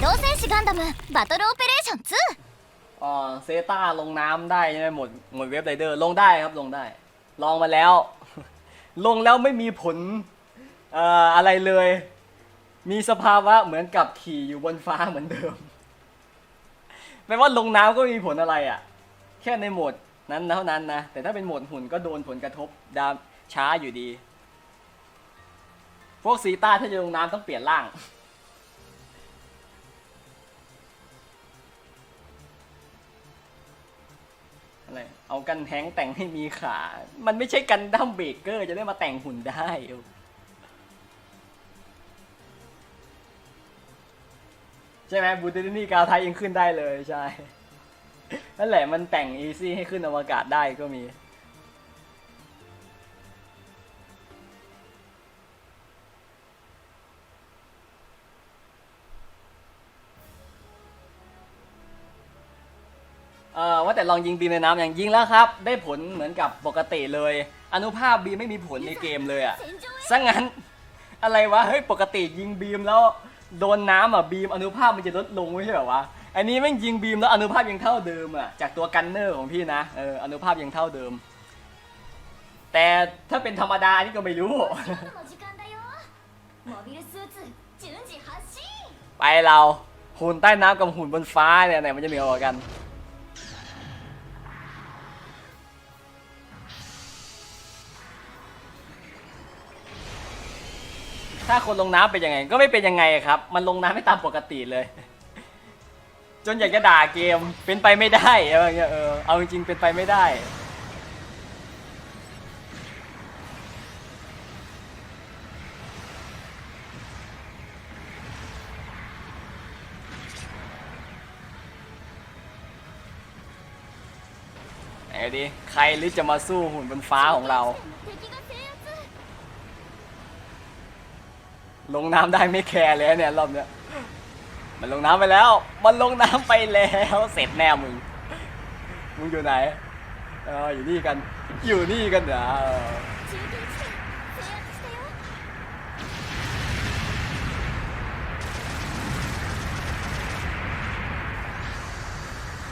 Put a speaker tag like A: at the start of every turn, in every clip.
A: 動戦士ガンダムバトルオペレーション2
B: อ๋อเซต้าลงน้ำได้ใช่ไหมหมดหมดเว็บไรเดอร์ลงได้ครับลงได้ ลองมาแล้ว ลงแล้วไม่มีผลเอ่ออะไรเลย มีสภาวะเหมือนกับขี่อยู่บนฟ้าเหมือนเดิม แปลว่าลงน้ำก็ไม่มีผลอะไรอะ่ะ แค่ในโหมดนั้นเท่านั้นนะ แต่ถ้าเป็นโหมดหุ่นก็โดนผลกระทบดามช้าอยู่ดี พวกซีต้าถ้าจะลงน้ำต้องเปลี่ยนร่าง อะไร เอากันแท้งแต่งให้มีขา มันไม่ใช่กันดั้มเบรกเกอร์ จะได้มาแต่งหุ่นได้ ใช่ไหมบูตินี่กาวไทยยังขึ้นได้เลยใช่ นั่นแหละมันแต่งอีซี่ให้ขึ้นอวกาศได้ก็มี ว่าแต่ลองยิงบีมในน้ำอย่างยิงแล้วครับ ได้ผลเหมือนกับปกติเลย อนุภาพบีมไม่มีผลในเกมเลยอะซะงั้นอะไรวะเฮ้ยปกติยิงบีมแล้วโดนน้ำอะบีมอนุภาพมันจะลดลงไม่ใช่หรอวะอันนี้แม่งยิงบีมแล้วอนุภาพยังเท่าเดิมอะจากตัวกันเนอร์ของพี่นะเอออนุภาพยังเท่าเดิม แต่ถ้าเป็นธรรมดานี่ก็ไม่รู้ ไปเราหุ่นใต้น้ำกับหุ่นบนฟ้าเนี่ยไหนมันจะเหนือกว่ากัน ถ้าคนลงน้ำเป็นยังไง ก็ไม่เป็นยังไงครับ มันลงน้ำไม่ตามปกติเลย จนอยากจะด่าเกมเป็นไปไม่ได้อะไรเงี้ยเออเอาจริงๆเป็นไปไม่ได้ไหนดิใครหรือจะมาสู้หุ่นบนฟ้าของเรา ลงน้ำได้ไม่แคร์แล้วเนี่ยรอบเนี้ยมันลงน้ำไปแล้ว มันลงน้ำไปแล้วเสร็จแน่มึง มึงอยู่ไหนเอออยู่นี่กัน อยู่นี่กันเหรอ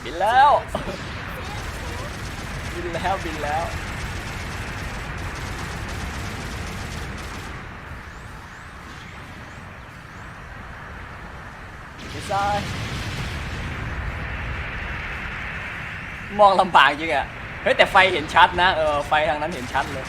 B: บินแล้ว บินแล้วบินแล้วาย มองลำบากจริงอะเฮ้ยแต่ไฟเห็นชัดนะ เออไฟทางนั้นเห็นชัดเลย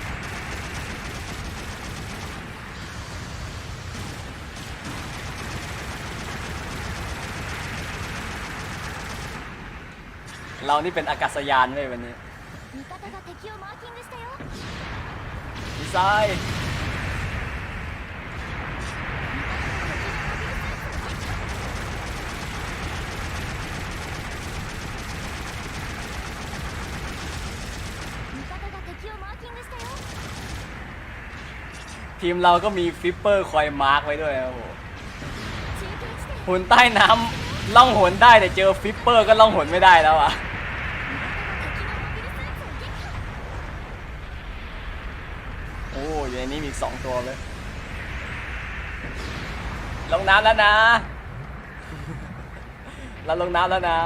B: เรานี่เป็นอากาศยานเลยวันนี้ดีซ้า
A: ย
B: ทีมเราก็มีฟิปเปอร์คอยมาร์กไว้ด้วยครับผมหุ่นใต้น้ำล่องหนได้แต่เจอฟิปเปอร์ก็ล่องหนไม่ได้แล้วอะโอ้อยู่ในนี้มีสองตัวเลยลงน้ำแล้วนะ เราลงน้ำแล้วนะ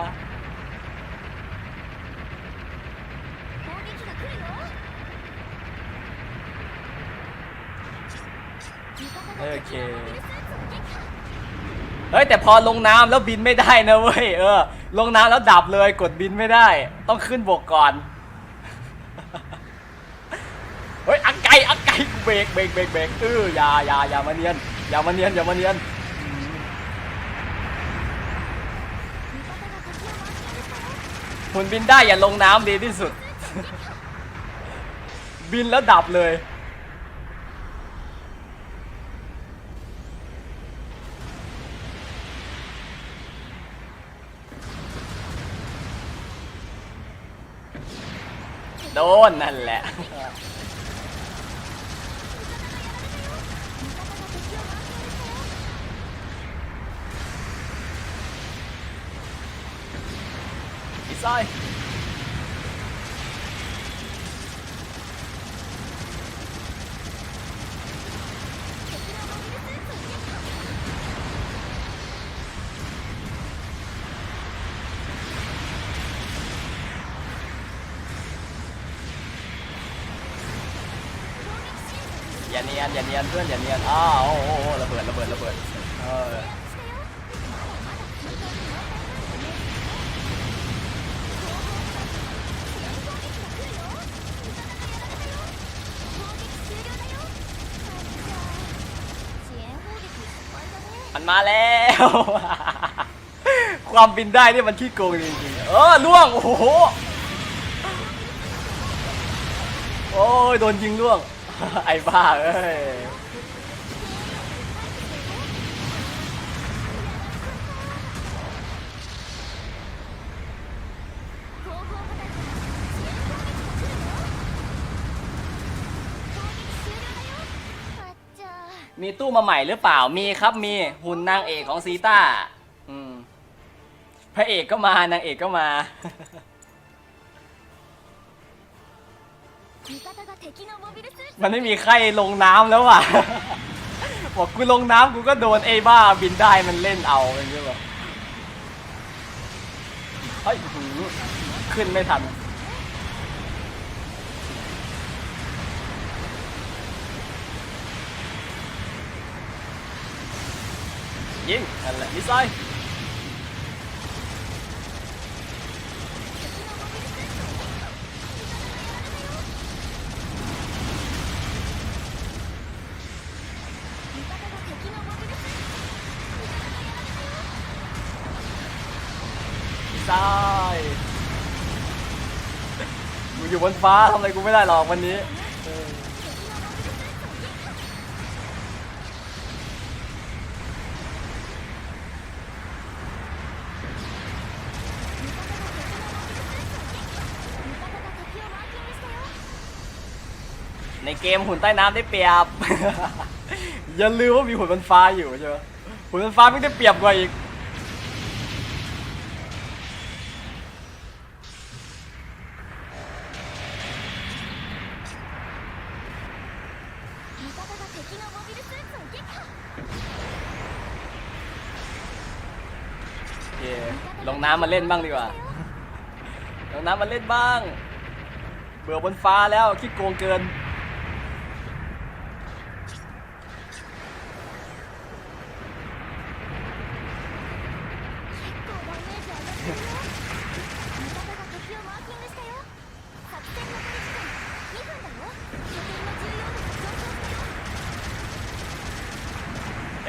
A: โอเค
B: เฮ้ยแต่พอลงน้ำแล้วบินไม่ได้นะเว้ยเออ ลงน้ำแล้วดับเลยกดบินไม่ได้ ต้องขึ้นบกก่อน เฮ้ยอังไกอังไกเบรกเบรกเบรกเบรกเอออย่าอย่าอย่ามาเนียนอย่ามาเนียนอย่ามาเนียนหุ่นบินได้อย่าลงน้ำดีที่สุด บินแล้วดับเลย โดนนั่นแหละอีซอย อย่าเนียนอย่าเนียนเพื่อนอย่าเนียนอ้าวโอ้โหโอ้ระเบิดระเบิดระเบิดเออมันมาแล้ว ความบินได้นี่มันขี้โกงจริงๆเออล่วง โอ้โห โอ้ยโดนยิงล่วง ไอ้บ้าเอ้ยมีตู้มาใหม่หรือเปล่า มีครับ มีหุ่นนางเอกของซีต้า อืม พระเอกก็มานางเอกก็มา มันไม่มีใครลงน้ำแล้วว่ะ บอกกูลงน้ำกูก็โดนไอ้บ้าบินได้มันเล่นเอาอย่างเงี้ยแบบเฮ้ยหือขึ้นไม่ทันยิงนั่นแหละมิสไซ ล์มิสไซล์กูอยู่บนฟ้าทำอะไรกูไม่ได้หรอกวันนี้ในเกมหุ่นใต้น้ำได้เปรียบ อย่าลืมว่ามีหุ่นบนฟ้าอยู่ใช่ไหมหุ่นบนฟ้าไม่ได้เปรียบกว่าอีก โอเคลงน้ำมาเล่นบ้างดีกว่า ลงน้ำมาเล่นบ้าง เบื่อบนฟ้าแล้วคิดโกงเกินเห็นไห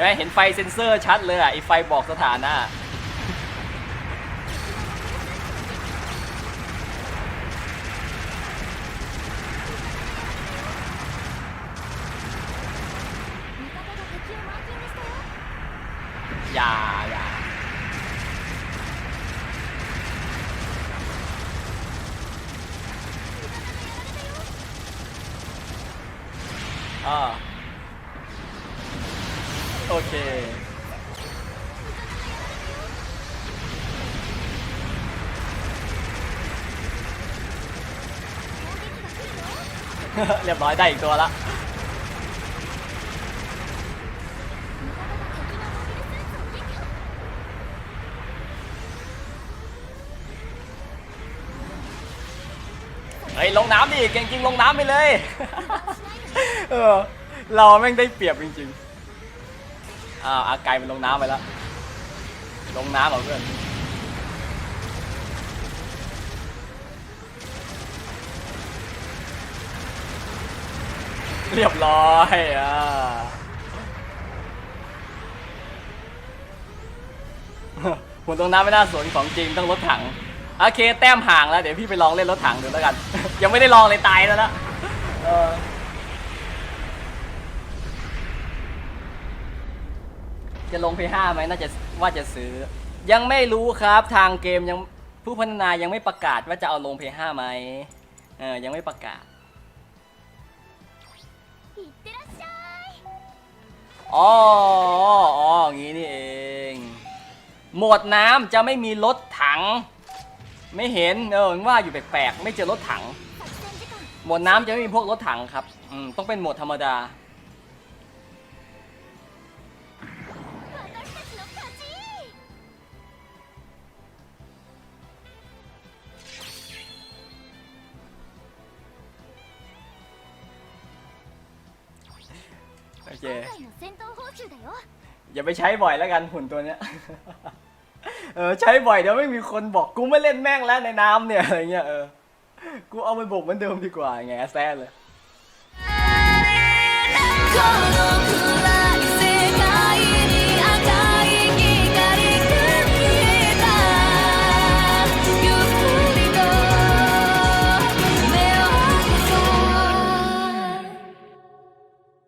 B: มเห็นไฟเซ็นเซอร์ชัดเลยอะไอไฟบอกสถานะอย่าอย่าอ่า โอเค เรียบร้อยได้อีกตัวละเฮ้ยลงน้ำดิเก่งจริงลงน้ำไปเลย เออ เราแม่งได้เปรียบจริงๆ อ้าวอาไกลมันลงน้ำไปแล้ว ลงน้ำเหรอเพื่อนเรียบร้อยอะหุ่นตรงน้ำไม่น่าสนของจริงต้องรถถัง โอเค แต้มห่างแล้ว เดี๋ยวพี่ไปลองเล่นรถถังดูแล้วกัน ยังไม่ได้ลองเลยตายแล้วนะเออ จะลง P5 ไหมน่าจะว่าจะซื้อ ยังไม่รู้ครับทางเกมยังผู้พัฒนายังไม่ประกาศว่าจะเอาลง P5 ไหมเออยังไม่ประกาศอ๋ออ๋ออย่างนี้นี่เอง หมวดน้ำจะไม่มีรถถัง ไม่เห็นเออว่าอยู่แปลกๆไม่เจอรถถัง หมวดน้ำจะไม่มีพวกรถถังครับอืมต้องเป็นหมวดธรรมดา คอย่าไปใช้บ่อยแล้วกันหุ่นตัวเนี้ย เออใช้บ่อยเดี๋ยวไม่มีคนบอกกูไม่เล่นแม่งแล้วในน้ำเนี่ยอะไรเงี้ยเออ กูเอาไปบกเหมือนเดิมดีกว่าไงแซ่เลย